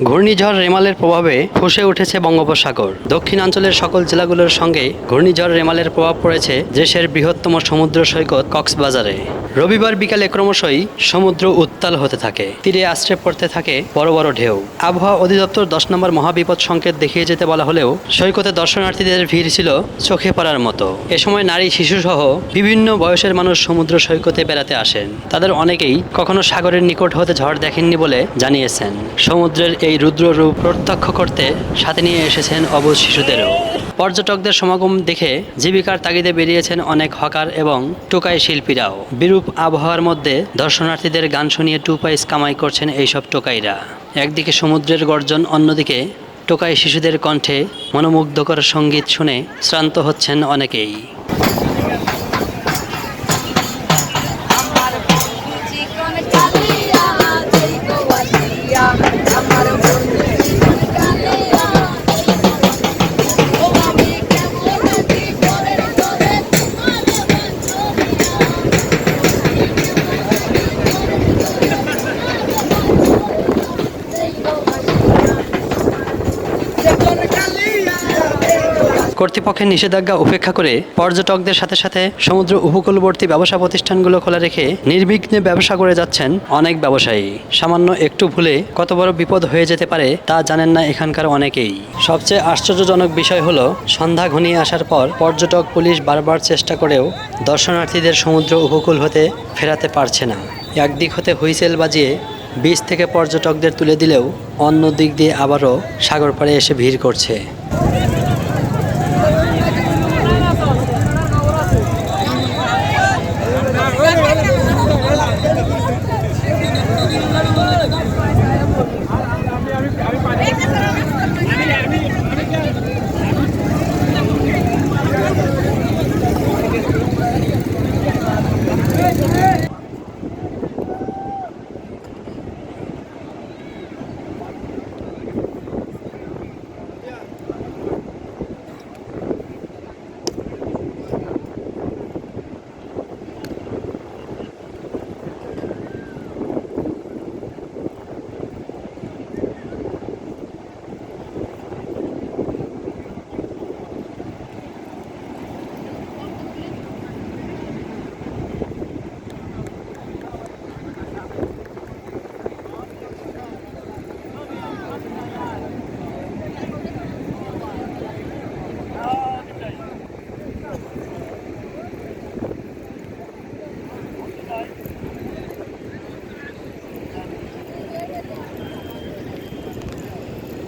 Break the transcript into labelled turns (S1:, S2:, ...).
S1: ঘূর্ণিঝড় রেমালের প্রভাবে ফুসে উঠেছে বঙ্গোপসাগর। দক্ষিণাঞ্চলের সকল জেলাগুলোর সঙ্গে ঘূর্ণিঝড় রেমালের প্রভাব পড়েছে দেশের বৃহত্তম সমুদ্র সৈকত কক্সবাজারে। রবিবার বিকালে ক্রমশই সমুদ্র উত্তাল হতে থাকে, তীরে আশ্রে পড়তে থাকে বড় বড় ঢেউ। আবহাওয়া অধিদপ্তর দশ নম্বর মহাবিপদ সংকেত দেখিয়ে যেতে বলা হলেও সৈকতে দর্শনার্থীদের ভিড় ছিল চোখে পড়ার মতো। এ সময় নারী, শিশুসহ বিভিন্ন বয়সের মানুষ সমুদ্র সৈকতে বেড়াতে আসেন। তাদের অনেকেই কখনো সাগরের নিকট হতে ঝড় দেখেননি বলে জানিয়েছেন। সমুদ্রের এই রুদ্র রূপ প্রত্যক্ষ করতে সাথে নিয়ে এসেছেন অবুজ শিশুদেরও। পর্যটকদের সমাগম দেখে জীবিকার তাগিদে বেরিয়েছেন অনেক হকার এবং টোকাই শিল্পীরাও। বিরূপ আবহাওয়ার মধ্যে দর্শনার্থীদের গান শুনিয়ে টু পাইস কামাই করছেন এইসব টোকাইরা। একদিকে সমুদ্রের গর্জন, অন্যদিকে টোকাই শিশুদের কণ্ঠে মনোমুগ্ধকর সংগীত শুনে শ্রান্ত হচ্ছেন অনেকেই। কর্তৃপক্ষের নিষেধাজ্ঞা উপেক্ষা করে পর্যটকদের সাথে সাথে সমুদ্র উপকূলবর্তী ব্যবসা প্রতিষ্ঠানগুলো খোলা রেখে নির্বিঘ্নে ব্যবসা করে যাচ্ছেন অনেক ব্যবসায়ী। সামান্য একটু ভুলে কত বড় বিপদ হয়ে যেতে পারে তা জানেন না এখানকার অনেকেই। সবচেয়ে আশ্চর্যজনক বিষয় হলো, সন্ধ্যা ঘনিয়ে আসার পর পর্যটক পুলিশ বারবার চেষ্টা করেও দর্শনার্থীদের সমুদ্র উপকূল হতে ফেরাতে পারছে না। একদিক হতে হুইসেল বাজিয়ে বীজ থেকে পর্যটকদের তুলে দিলেও অন্য দিক দিয়ে আবারও সাগর পাড়ে এসে ভিড় করছে।